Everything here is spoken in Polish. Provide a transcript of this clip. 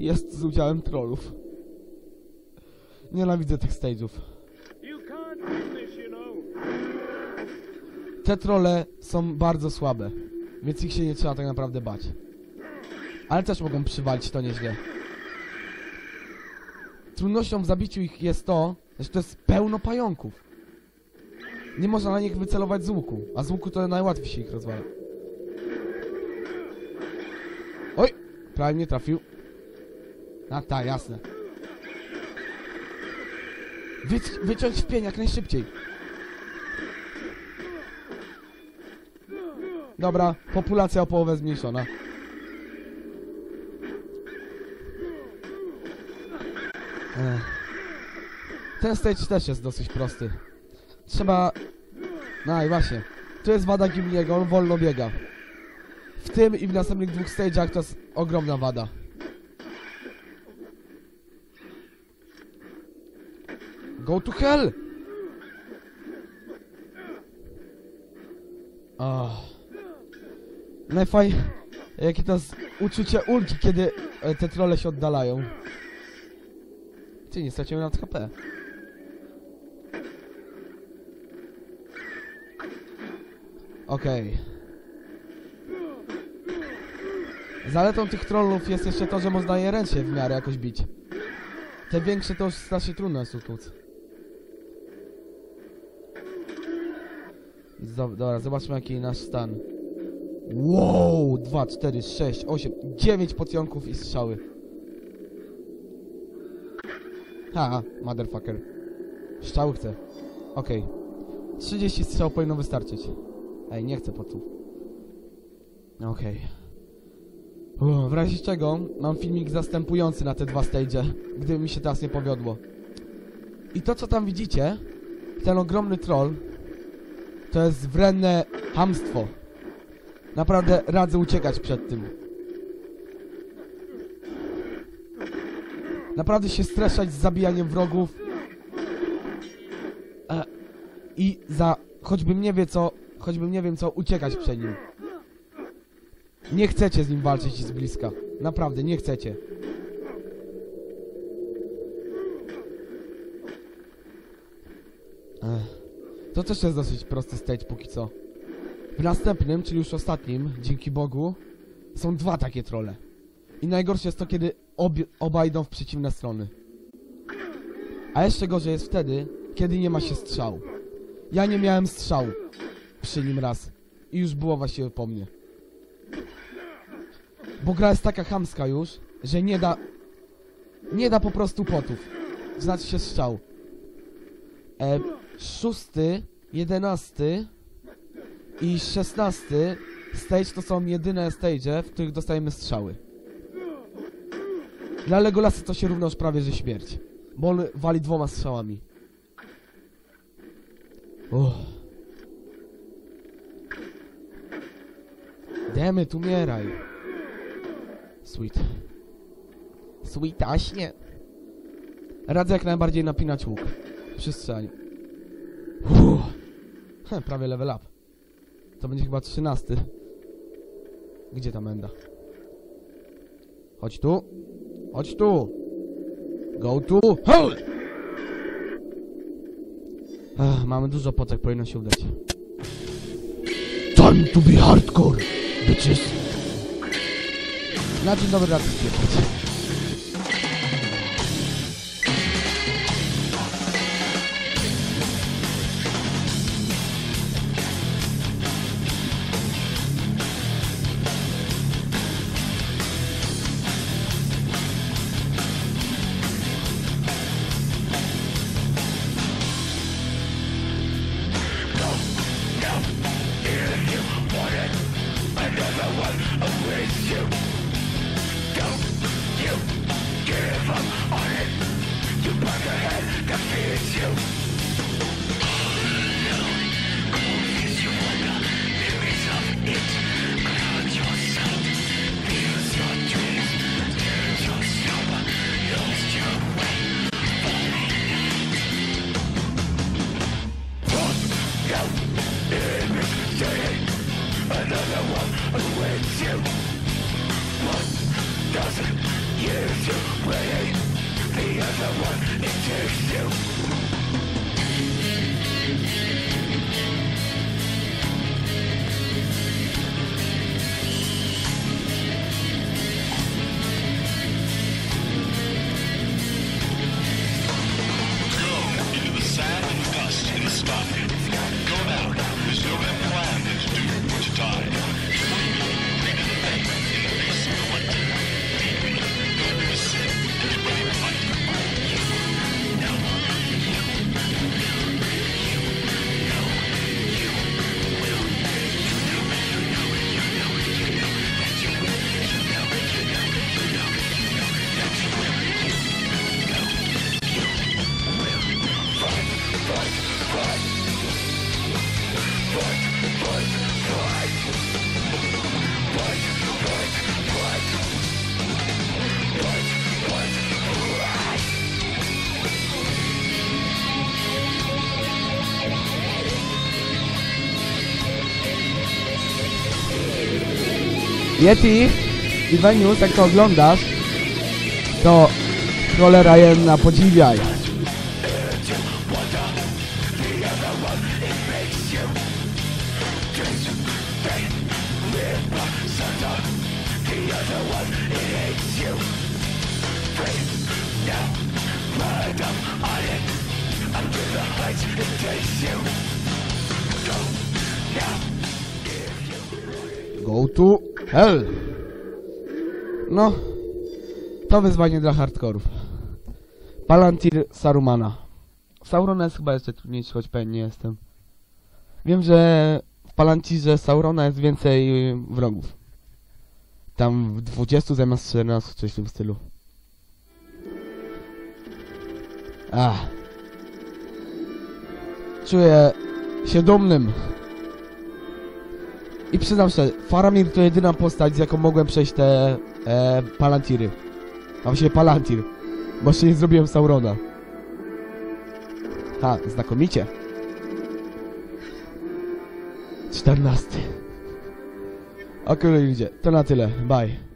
jest z udziałem trollów. Nienawidzę tych stage'ów. Te trolle są bardzo słabe, więc ich się nie trzeba tak naprawdę bać. Ale też mogą przywalić to nieźle. Trudnością w zabiciu ich jest to, że to jest pełno pająków. Nie można na nich wycelować z łuku, a z łuku to najłatwiej się ich rozwala. Oj! Prawie mnie trafił. A tak, jasne. Wyc wyciąć w pień jak najszybciej. Dobra, populacja o połowę zmniejszona. Ten stage też jest dosyć prosty. Trzeba... No i właśnie. Tu jest wada Gimliego, on wolno biega. W tym i w następnych dwóch stage'ach to jest ogromna wada. Go to hell! Oh. Najfaj... Jakie to jest uczucie ulgi, kiedy e, te trolle się oddalają. Ty, nie straciłem nad HP. Okej. Zaletą tych trollów jest jeszcze to, że można je ręcznie w miarę jakoś bić. Te większe to już strasznie trudno jest utłuc. Dobra, zobaczmy jaki nasz stan. Wow! 2, 4, 6, 8, 9 pocionków i strzały. Ha, motherfucker. Strzały chcę. Okej. 30 strzał powinno wystarczyć. Ej, nie chcę potów. Okej. Uff, W razie czego mam filmik zastępujący na te dwa stage, gdyby mi się teraz nie powiodło. I to co tam widzicie, ten ogromny troll, to jest wrenne hamstwo. Naprawdę radzę uciekać przed tym. Naprawdę się streszać z zabijaniem wrogów. E, I za choćbym nie wie co, choćbym nie wiem co, uciekać przed nim. Nie chcecie z nim walczyć z bliska. Naprawdę, nie chcecie. To też jest dosyć prosty stage póki co. W następnym, czyli już ostatnim, dzięki Bogu, są dwa takie trolle. I najgorsze jest to, kiedy obie, oba idą w przeciwne strony. A jeszcze gorzej jest wtedy, kiedy nie ma się strzału. Ja nie miałem strzału przy nim raz. I już było właściwie po mnie. Bo gra jest taka chamska już, że nie da... Nie da po prostu potów. Znaczy się strzał. E, szósty, jedenasty i szesnasty stage to są jedyne stage, w których dostajemy strzały. Dla Legolasa to się równa już prawie, że śmierć. Bo on wali dwoma strzałami. Uff. Demet, umieraj. Sweet. Sweetaśnie. Radzę jak najbardziej napinać łuk. Przy strzelaniu. Heh, prawie level up. To będzie chyba trzynasty. Gdzie ta menda? Chodź tu. Chodź tu. Go tu. Hold! Mamy dużo potek, powinno się udać. Time to be hardcore, bitches. Na dzień dobry, radzę spieprzać. you. Yeti i Venius, jak to oglądasz, to cholera jedna podziwiaj. Go to hell. No, to wyzwanie dla hardkorów. Palantir Sarumana. Saurona jest chyba jeszcze trudniejszy, choć pewnie nie jestem. Wiem, że w Palantirze Saurona jest więcej wrogów. Tam w 20 zamiast 14, coś w tym stylu. Ach. Czuję się dumnym. I przyznam szczerze, Faramir to jedyna postać, z jaką mogłem przejść te e, Palantiry. A właściwie Palantir. Bo jeszcze nie zrobiłem Saurona. Ha, znakomicie. 14. Okej ludzie, to na tyle. Bye.